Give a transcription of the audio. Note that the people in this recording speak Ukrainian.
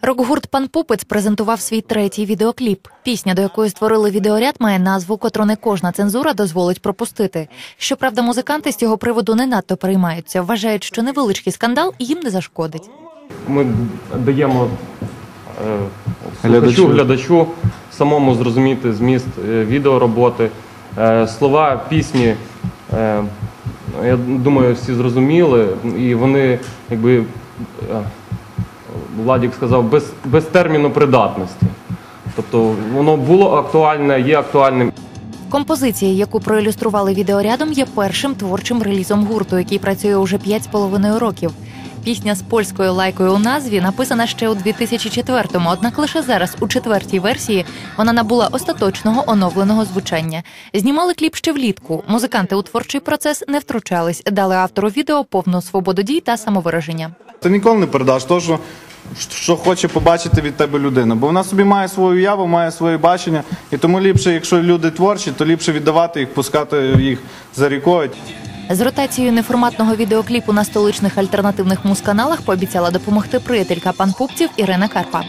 Рок-гурт Пан Пупець презентував свій третій відеокліп. Пісня, до якої створили відеоряд, має назву, котру не кожна цензура дозволить пропустити. Щоправда, музиканти з цього приводу не надто переймаються. Вважають, що невеличкий скандал їм не зашкодить. Ми даємо е, Глядачу. глядачу, глядачу самому зрозуміти зміст е, відеороботи, Е, слова пісні. е, Я думаю, всі зрозуміли, і вони, якби е, Владік сказав, без, без терміну придатності. Тобто воно було актуальне, є актуальним Композиція, яку проілюстрували відеорядом, є першим творчим релізом гурту, який працює уже 5,5 років. Пісня з польською лайкою у назві написана ще у 2004-му, однак лише зараз, у четвертій версії, вона набула остаточного оновленого звучання. Знімали кліп ще влітку. Музиканти у творчий процес не втручались, дали автору відео повну свободу дій та самовираження. Ти ніколи не передаш то, що, що хоче побачити від тебе людина. Бо вона собі має свою уяву, має своє бачення. І тому ліпше, якщо люди творчі, то ліпше віддавати їх, пускати їх за рікою. З ротацією неформатного відеокліпу на столичних альтернативних музканалах пообіцяла допомогти приятелька пан Пупців Ірина Карпа.